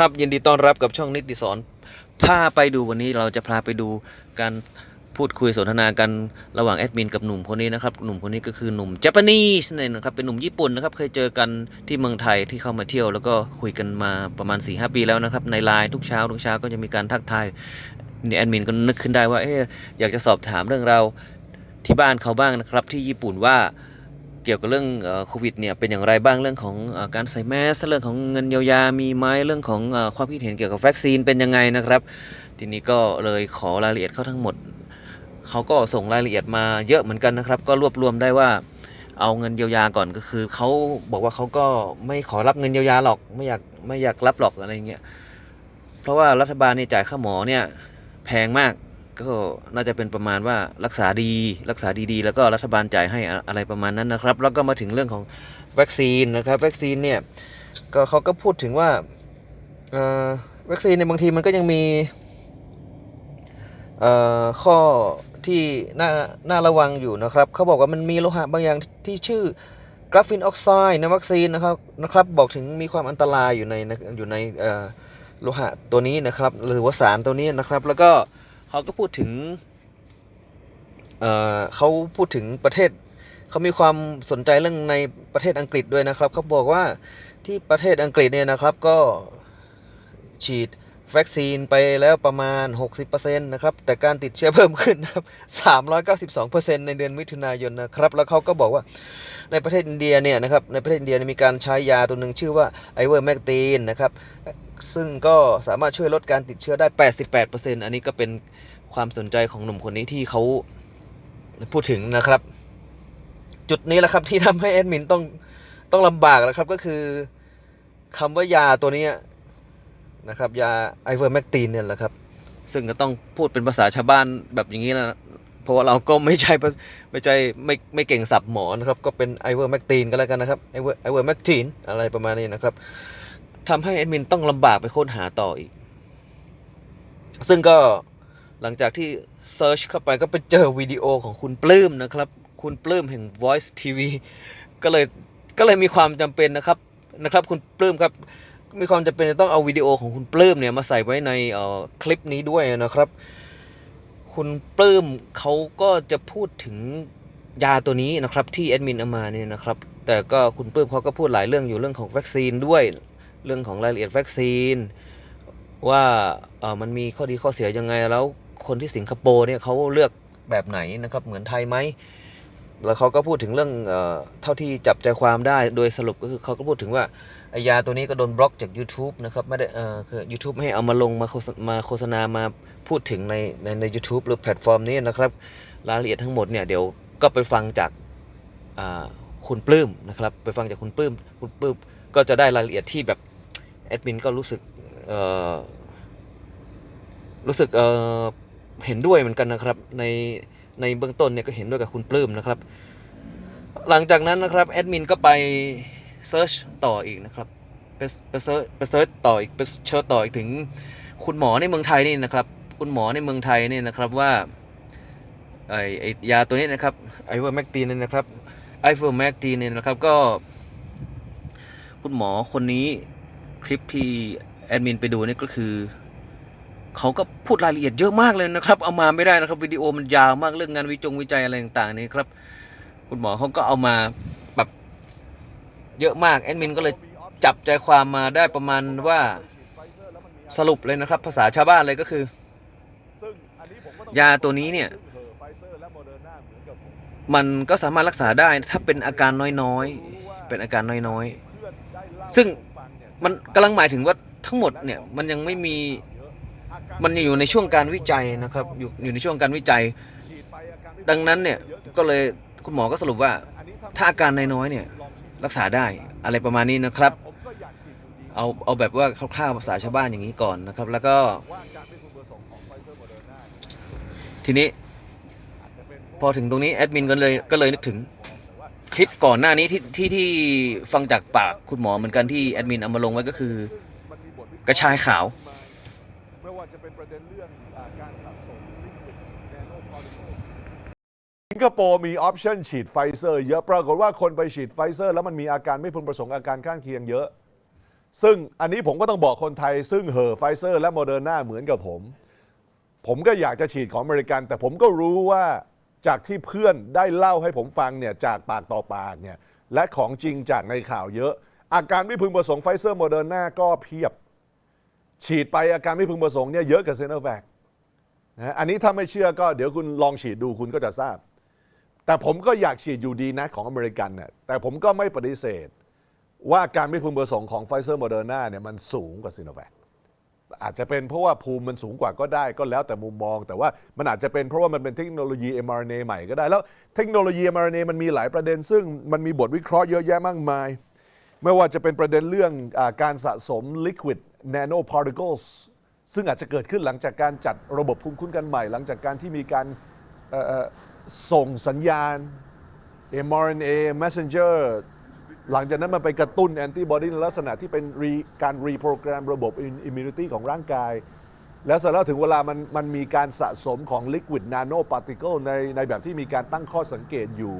ครับยินดีต้อนรับกับช่องนิติสอนพาไปดูวันนี้เราจะพาไปดูการพูดคุยสนทนากันระหว่างแอดมินกับหนุ่มคนนี้นะครับหนุ่มคนนี้ก็คือหนุ่มเจแปนีสนั่นเองนะครับเป็นหนุ่มญี่ปุ่นนะครับเคยเจอกันที่เมืองไทยที่เข้ามาเที่ยว แล้วก็คุยกันมาประมาณ4ีหปีแล้วนะครับในไลน์ทุกเช้าทุกเช้าก็จะมีการทักทายนี่แอดมินก็นึกขึ้นได้ว่าเอ๊อยากจะสอบถามเรื่องเราที่บ้านเขาบ้างนะครับที่ญี่ปุ่นว่า เกี่ยวกับเรื่องโควิดเนี่ยเป็นอย่างไรบ้างเรื่องของอการใส่แมสเรื่องของเงินเยียวยามีไหมเรื่องของอความคิดเห็นเกี่ยวกับวัคซีนเป็นยังไงนะครับ ทีนี้ก็เลยขอรายละเอียดเขาทั้งหมดเขาก็ส่งรายละเอียดมาเยอะเหมือนกันนะครับ ก็รวบรวมได้ว่าเอาเงินเยียวยาก่อนก็คือเขาบอกว่าเขาก็ไม่ขอรับเงินเยียวยาหรอกไม่อยากไม่อยากรับหรอกอะไรเงี้ยเพราะว่ารัฐบาลเนี่ยจ่ายค่าหมอเนี่ยแพงมาก ก็น่าจะเป็นประมาณว่ารักษาดีรักษาดีๆ แล้วก็รัฐบาลจ่ายให้อะไรประมาณนั้นนะครับ แล้วก็มาถึงเรื่องของวัคซีนนะครับวัคซีนเนี่ยก็เขาก็พูดถึงว่าวัคซีนในบางทีมันก็ยังมีข้อที่น่าน่าระวังอยู่นะครับ เขาบอกว่ามันมีโลหะบางอย่างที่ชื่อกราฟีนออกไซด์ในวัคซีนนะครับนะครับบอกถึงมีความอันตรายอยู่ในอยู่ในโลหะตัวนี้นะครับ หรือว่าสารตัวนี้นะครับ แล้วก็ เขาก็พูดถึงเอ่อเขาพูดถึงประเทศ เขามีความสนใจเรื่องในประเทศอังกฤษด้วยนะครับ เขาบอกว่าที่ประเทศอังกฤษเนี่ยนะครับก็ฉีด วัคซีนไปแล้วประมาณ 60%นะครับ แต่การติดเชื้อเพิ่มขึ้นนะครับ 392%ในเดือนมิถุนายนนะครับ แล้วเขาก็บอกว่าในประเทศอินเดียเนี่ยนะครับ ในประเทศอินเดียมีการใช้ยาตัวหนึ่งชื่อว่าไอเวอร์แมกตีนนะครับ ซึ่งก็สามารถช่วยลดการติดเชื้อได้ 88%อันนี้ก็เป็นความสนใจของหนุ่มคนนี้ที่เขาพูดถึงนะครับ จุดนี้แหละครับที่ทำให้แอดมินต้องต้องลำบากนะครับก็คือคำว่ายาตัวนี้ นะครับยาไอเวอร์แมกตีนเนี่ยแหละครับ ซึ่งก็ต้องพูดเป็นภาษาชาวบ้านแบบอย่างนี้นะเพราะว่าเราก็ไม่ใช่ไม่ใช่ไม่ไม่เก่งสับหมอนะครับ ก็เป็นไอเวอร์แมกตีนก็แล้วกันนะครับไอเวอร์ไอเวอร์แมกตีนอะไรประมาณนี้นะครับทำให้แอดมินต้องลำบากไปค้นหาต่ออีก ซึ่งก็หลังจากที่เซิร์ชเข้าไปก็ไปเจอวิดีโอของคุณปลื้มนะครับ คุณปลื้มแห่ง Voice TV ก็เลยก็เลยมีความจำเป็นนะครับนะครับ คุณปลื้มครับ มีความจำเป็นจะต้องเอาวิดีโอของคุณปลื้มเนี่ยมาใส่ไว้ในคลิปนี้ด้วยนะครับ คุณปลื้มเขาก็จะพูดถึงยาตัวนี้นะครับที่แอดมินเอามาเนี่ยนะครับ แต่ก็คุณปลื้มเขาก็พูดหลายเรื่องอยู่เรื่องของวัคซีนด้วย เรื่องของรายละเอียดวัคซีน ว่าเออมันมีข้อดีข้อเสียยังไงแล้วคนที่สิงคโปร์เนี่ยเขาเลือกแบบไหนนะครับเหมือนไทยไหมแล้วเขาก็พูดถึงเรื่องเท่าที่จับใจความได้โดยสรุปก็คือเขาก็พูดถึงว่า ยาตัวนี้ก็โดนบล็อกจาก YouTube นะครับไม่ได้เออคือ YouTube ไม่ให้เอามาลงมาโฆษมาโฆษณามาพูดถึงในในใน YouTube หรือแพลตฟอร์มนี้นะครับรายละเอียดทั้งหมดเนี่ยเดี๋ยวก็ไปฟังจากคุณปลื้มนะครับไปฟังจากคุณปลื้มคุณปลื้มก็จะได้รายละเอียดที่แบบแอดมินก็รู้สึกรู้สึกเเห็นด้วยเหมือนกันนะครับในในเบื้องต้นเนี่ยก็เห็นด้วยกับคุณปลื้มนะครับ หลังจากนั้นนะครับแอดมินก็ไป เซิร์ชต่ออีกนะครับไปไปเซิร์ชไปเซิร์ชต่ออีกไปเชิญต่ออีกถึงคุณหมอในเมืองไทยนี่นะครับ คุณหมอในเมืองไทยนี่นะครับว่าไอไอยาตัวนี้นะครับไอเวอร์แมกตีนเนี่ยนะครับไอเวอร์แมกตีนเนี่ยนะครับก็ คุณหมอคนนี้คลิปที่แอดมินไปดูนี่ก็คือเขาก็พูดรายละเอียดเยอะมากเลยนะครับ เอามาไม่ได้นะครับวิดีโอมันยาวมากเรื่องงานวิจงวิจัยอะไรต่างๆนี่ครับ คุณหมอเขาก็เอามา เยอะมากแอดมินก็เลยจับใจความมาได้ประมาณว่าสรุปเลยนะครับ ภาษาชาวบ้านเลยก็คือ ยาตัวนี้เนี่ย มันก็สามารถรักษาได้ถ้าเป็นอาการน้อยๆ เป็นอาการน้อยๆ ซึ่งมันกำลังหมายถึงว่าทั้งหมดเนี่ยมันยังไม่มีมันอยู่ในช่วงการวิจัยนะครับอยู่อยู่ในช่วงการวิจัย ดังนั้นเนี่ยก็เลยคุณหมอก็สรุปว่าถ้าอาการน้อยๆเนี่ย รักษาได้อะไรประมาณนี้นะครับ เอาเอาแบบว่าคร่าวๆภาษาชาวบ้านอย่างนี้ก่อนนะครับ แล้วก็ทีนี้ พอถึงตรงนี้แอดมินก็เลยก็เลยนึกถึงคลิปก่อนหน้านี้ที่ที่ที่ฟังจากปากคุณหมอเหมือนกันที่แอดมินเอามาลงไว้ก็คือ กระชายขาว ไม่ว่าจะเป็นประเด็นเรื่องการสะสมลิปิดแนโนพาร์ติเคิลสิ งคโปร์มีออปชันฉีดไฟเซอร์เยอะปรากฏว่าคนไปฉีดไฟเซอร์ แล้วมันมีอาการไม่พึงประสงค์อาการข้างเคียงเยอะ ซึ่งอันนี้ผมก็ต้องบอกคนไทย ซึ่งเหอะไฟเซอร์และโมเดอร์นาเหมือนกับผม ผมก็อยากจะฉีดของอเมริกัน แต่ผมก็รู้ว่าจากที่เพื่อนได้เล่าให้ผมฟังเนี่ยจากปากต่อปากเนี่ยและของจริงจากในข่าวเยอะ อาการไม่พึงประสงค์ไฟเซอร์โมเดอร์นาก็เพียบ ฉีดไปอาการไม่พึงประสงค์เนี่ยเยอะกับเซโนแวคนะอันนี้ถ้าไม่เชื่อก็เดี๋ยวคุณลองฉีดดูคุณก็จะทราบ แต่ผมก็อยากฉีดอยู่ดีนะของอเมริกันเนี่ยแต่ผมก็ไม่ปฏิเสธ ว่าการไม่พึงประสงค์ของไฟเซอร์โมเดอร์นาเนี่ยมันสูงกว่าซีโนแวคอาจจะเป็นเพราะว่าภูมิมันสูงกว่าก็ได้ก็แล้วแต่มุมมอง แต่ว่ามันอาจจะเป็นเพราะว่ามันเป็นเทคโนโลยี mRNA ใหม่ก็ได้ แล้วเทคโนโลยี mRNA มันมีหลายประเด็น ซึ่งมันมีบทวิเคราะห์เยอะแยะมากมาย ไม่ว่าจะเป็นประเด็นเรื่องอการสะสม liquid nanoparticles ซึ่งอาจจะเกิดขึ้นหลังจากการจัดระบบภูมิคุ้มกันใหม่ หลังจากการที่มีการ ส่งสัญญาณ mRNA messenger หลังจากนั้นมันไปกระตุ้นแอนติบอดีในลักษณะที่เป็นการรีโปรแกรมระบบอิมมูนิตี้ของร่างกาย แล้วเสร็จแล้วถึงเวลามันมันมีการสะสมของ liquid nanoparticle ในในแบบที่มีการตั้งข้อสังเกตอยู่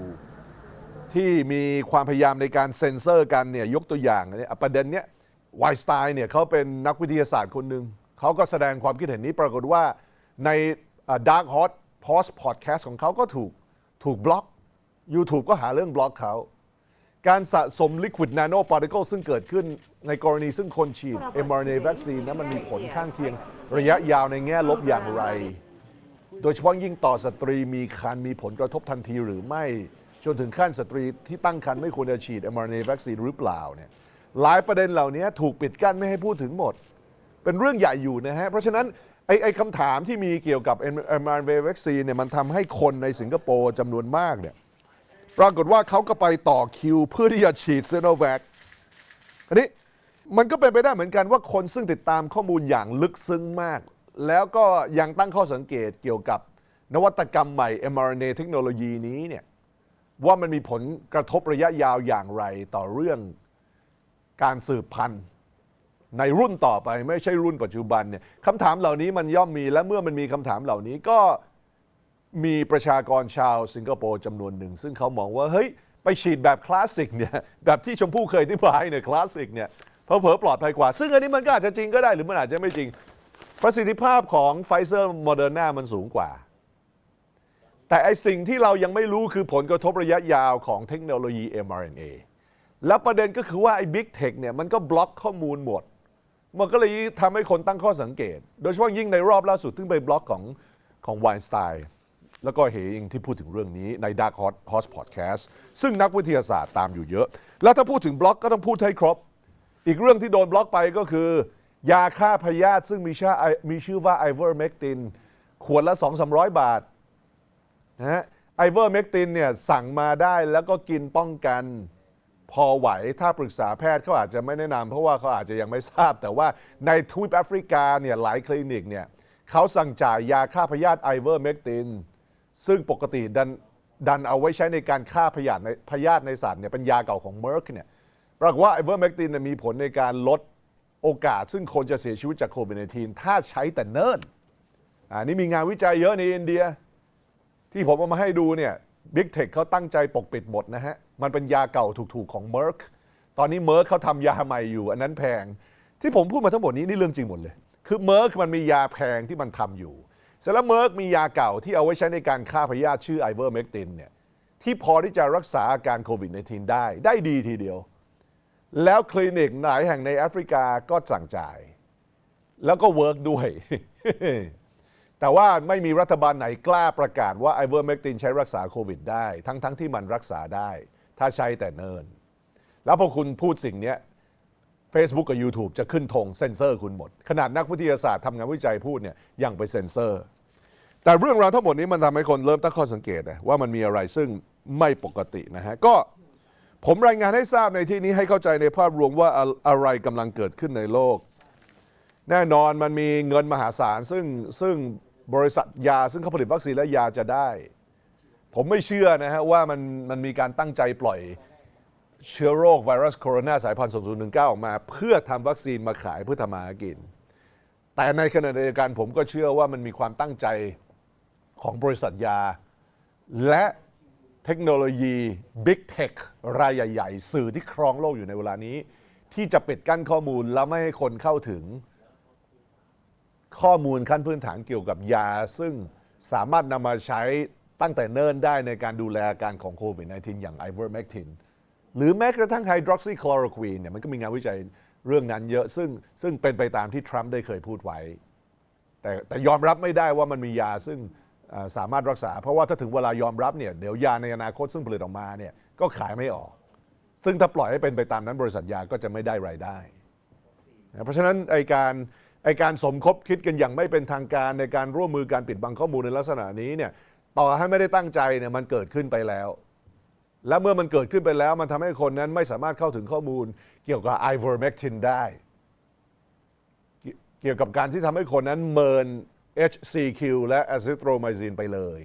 ที่มีความพยายามในการเซ็นเซอร์กันเนี่ยยกตัวอย่างเนี่ยประเด็นเนี้ยไวสไตน์เนี่ยเขาเป็นนักวิทยาศาสตร์คนหนึ่งเขาก็แสดงความคิดเห็นนี้ปรากฏว่าในดาร์คฮอส Dark Hot Post Podcast ของเขาก็ถูกถูกบล็อก YouTube ก็หาเรื่องบล็อกเขาการสะสม liquid nanoparticle ซึ่งเกิดขึ้นในกรณีซึ่งคนฉีด mRNA vaccine นั้นมันมีผลข้างเคียงระยะยาวในแง่ลบอย่างไร โดยเฉพาะยิ่งต่อสตรีมีคันมีผลกระทบทันทีหรือไม่ จนถึงขั้นสตรีที่ตั้งครรภ์ไม่ควรจะฉีด mRNA vaccine หรือเปล่าเนี่ยหลายประเด็นเหล่านี้ถูกปิดกั้นไม่ให้พูดถึงหมด เป็นเรื่องใหญ่อยู่นะฮะ เพราะฉะนั้น ไอ้ไอ้คำถามที่มีเกี่ยวกับ mRNA vaccine เนี่ยมันทำให้คนในสิงคโปร์จำนวนมากเนี่ยปรากฏว่าเขาก็ไปต่อคิวเพื่อที่จะฉีดเซโนแวคอันนี้มันก็เป็นไปได้เหมือนกันว่าคนซึ่งติดตามข้อมูลอย่างลึกซึ้งมาก แล้วก็ยังตั้งข้อสังเกตเกี่ยวกับนวัตกรรมใหม่ mRNA เทคโนโลยีนี้เนี่ยว่ามันมีผลกระทบระยะยาวอย่างไรต่อเรื่องการสืบพันธุ์ ในรุ่นต่อไปไม่ใช่รุ่นปัจจุบันเนี่ยคำถามเหล่านี้มันย่อมมีและเมื่อมันมีคำถามเหล่านี้ก็มีประชากรชาวสิงคโปร์จำนวนหนึ่ง ซึ่งเขามองว่าเฮ้ยไปฉีดแบบคลาสสิกเนี่ยแบบที่ชมพู่เคยอธิบายเนี่ยคลาสสิกเนี่ยเพอเพอปลอดภัยกว่า ซึ่งอันนี้มันก็อาจจะจริงก็ได้หรือมันอาจจะไม่จริง ประสิทธิภาพของไฟเซอร์โมเดอร์นามันสูงกว่า แต่ไอสิ่งที่เรายังไม่รู้คือผลกระทบระยะยาวของเทคโนโลยี mRNA แล้วประเด็นก็คือว่าไอ้ Big Tech เนี่ยมันก็บล็อกข้อมูลหมด มันก็เลยทำให้คนตั้งข้อสังเกต โดยเฉพาะยิ่งในรอบล่าสุดซึ่งไปบล็อกของของไวน์สไตน์แล้วก็เฮยิงที่พูดถึงเรื่องนี้ใน Dark Hot Horse Podcast ซึ่งนักวิทยาศาสตร์ตามอยู่เยอะ แล้วถ้าพูดถึงบล็อกก็ต้องพูดให้ครบ อีกเรื่องที่โดนบล็อกไปก็คือยาฆ่าพยาธิซึ่งมีชื่อมีชื่อว่าไอเวอร์เมกตินขวดละ 2-300 บาทนะฮะไอเวอร์เมกตินเนี่ยสั่งมาได้แล้วก็กินป้องกัน พอไหวถ้าปรึกษาแพทย์เขาอาจจะไม่แนะนำเพราะว่าเขาอาจจะยังไม่ทราบ แต่ว่าในทวีปแอฟริกาเนี่ยหลายคลินิกเนี่ยเขาสั่งจ่ายยาฆ่าพยาธิไอเวอร์เมกติน ซึ่งปกติดันดันเอาไว้ใช้ในการฆ่าพยาธิในพยาธิในสัตว์เนี่ยเป็นยาเก่าของเมอร์กเนี่ยปรากฏว่าไอเวอร์เมกตินมีผลในการลดโอกาส ซึ่งคนจะเสียชีวิตจากโควิด -19 ถ้าใช้แต่เนิ่นอ่านี่มีงานวิจัยเยอะในอินเดีย ที่ผมเอามาให้ดูเนี่ย บิ๊กเทคเขาตั้งใจปกปิดหมดนะฮะ มันเป็นยาเก่าถูกๆของ Merck ตอนนี้ Merck เขาทำยาใหม่อยู่ อันนั้นแพง ที่ผมพูดมาทั้งหมดนี้นี่เรื่องจริงหมดเลย คือ Merck มันมียาแพงที่มันทำอยู่เสร็จแล้ว Merck มียาเก่าที่เอาไว้ใช้ในการฆ่าพยาธิชื่อไอเวอร์เมกตินเนี่ยที่พอที่จะรักษาอาการโควิด -19 ได้ ได้ดีทีเดียว แล้วคลินิกหลายแห่งในแอฟริกาก็สั่งจ่าย แล้วก็เวิร์กด้วย แต่ว่าไม่มีรัฐบาลไหนกล้าประกาศว่าไอเวอร์เมกตินใช้รักษาโควิดได้ ทั้งๆทที่มันรักษาได้ ถ้าใช้แต่เนิ่นแล้วพอคุณพูดสิ่งนี้ Facebook กับ YouTube จะขึ้นธงเซ็นเซอร์คุณหมด ขนาดนักวิทยาศาสตร์ทำงานวิจัยพูดเนี่ยยังไปเซ็นเซอร์ แต่เรื่องราวทั้งหมดนี้มันทำให้คนเริ่มตั้งข้อสังเกตนะว่ามันมีอะไรซึ่งไม่ปกตินะฮะก็ผมรายงานให้ทราบในที่นี้ให้เข้าใจในภาพรวมว่าอะไรกำลังเกิดขึ้นในโลก แน่นอนมันมีเงินมหาศาลซึ่งซึ่งบริษัทยาซึ่งเขาผลิตวัคซีนและยาจะได้ ผมไม่เชื่อนะฮะว่ามันมันมีการตั้งใจปล่อยเชื้อโรคไวรัสโคโรนาสายพันธุ์2019 ออกมา เพื่อทำวัคซีนมาขายเพื่อทำมาหากิน แต่ในขณะเดียวกันผมก็เชื่อว่ามันมีความตั้งใจของบริษัทยา และเทคโนโลยี Big Tech รายใหญ่ ๆ สื่อที่ครองโลกอยู่ในเวลานี้ ที่จะปิดกั้นข้อมูลแล้วไม่ให้คนเข้าถึง ข้อมูลขั้นพื้นฐานเกี่ยวกับยา ซึ่งสามารถนำมาใช้ตั้งแต่เนิ่นได้ในการดูแลอาการของโควิด -19 อย่าง ivermectin หรือแม้กระทั่ง hydroxychloroquine เนี่ยมันก็มีงานวิจัยเรื่องนั้นเยอะซึ่งซึ่งเป็นไปตามที่ทรัมป์ได้เคยพูดไว้ แต่แต่ยอมรับไม่ได้ว่ามันมียาซึ่งสามารถรักษา เพราะว่าถ้าถึงเวลายอมรับเนี่ยเดี๋ยวยาในอนาคตซึ่งผลิตออกมาเนี่ยก็ขายไม่ออก ซึ่งถ้าปล่อยให้เป็นไปตามนั้นบริษัทยาก็จะไม่ได้รายได้ เพราะฉะนั้นไอการ ไอการสมคบคิดกันอย่างไม่เป็นทางการในการร่วมมือการปิดบังข้อมูลในลักษณะนี้เนี่ยต่อให้ไม่ได้ตั้งใจเนี่ยมันเกิดขึ้นไปแล้ว และเมื่อมันเกิดขึ้นไปแล้ว มันทำให้คนนั้นไม่สามารถเข้าถึงข้อมูล เกี่ยวกับ ivermectin ได้ เกี่ยวกับการที่ทำให้คนนั้นเมิน HCQ และ azithromycin ไปเลย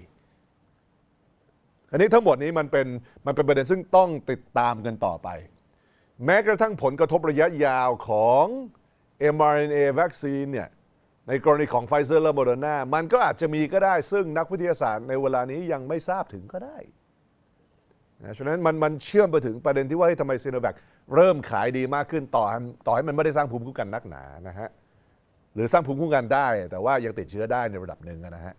อันนี้ทั้งหมดนี้มันเป็นมันเป็นประเด็นซึ่งต้องติดตามกันต่อไป แม้กระทั่งผลกระทบระยะยาวของ mRNA วัคซีนเนี่ยในกรณีของไฟเซอร์และโมเดอร์นามันก็อาจจะมีก็ได้ ซึ่งนักวิทยาศาสตร์ในเวลานี้ยังไม่ทราบถึงก็ได้นะฉะนั้นมันมันเชื่อมไปถึงประเด็นที่ว่าทำไมซีโนแวคเริ่มขายดีมากขึ้นต่อให้ต่อให้มันไม่ได้สร้างภูมิคุ้มกันนักหนานะฮะหรือสร้างภูมิคุ้มกันได้ แต่ว่ายังติดเชื้อได้ในระดับหนึ่งนะฮะ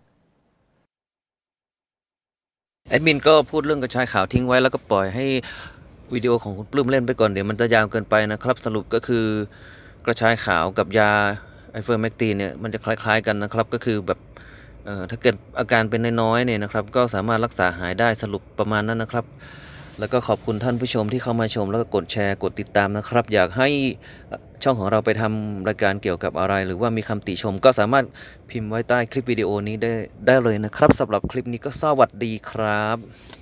แอดมินก็พูดเรื่องกระชายขาวทิ้งไว้แล้วก็ปล่อยให้วิดีโอของคุณปลื้มเล่นไปก่อนเดี๋ยวมันจะยาวเกินไปนะครับ สรุปก็คือ กระชายขาวกับยาไอเฟอร์แมกตีนเนี่ยมันจะคล้าย ๆ กันนะครับ ก็คือแบบถ้าเกิดอาการเป็นน้อยๆเนี่ยนะครับ ก็สามารถรักษาหายได้สรุปประมาณนั้นนะครับ แล้วก็ขอบคุณท่านผู้ชมที่เข้ามาชม แล้วก็กดแชร์กดติดตามนะครับ อยากให้ช่องของเราไปทำรายการเกี่ยวกับอะไร หรือว่ามีคำติชมก็สามารถพิมพ์ไว้ใต้คลิปวิดีโอนี้ได้ได้เลยนะครับสำหรับคลิปนี้ก็สวัสดีครับ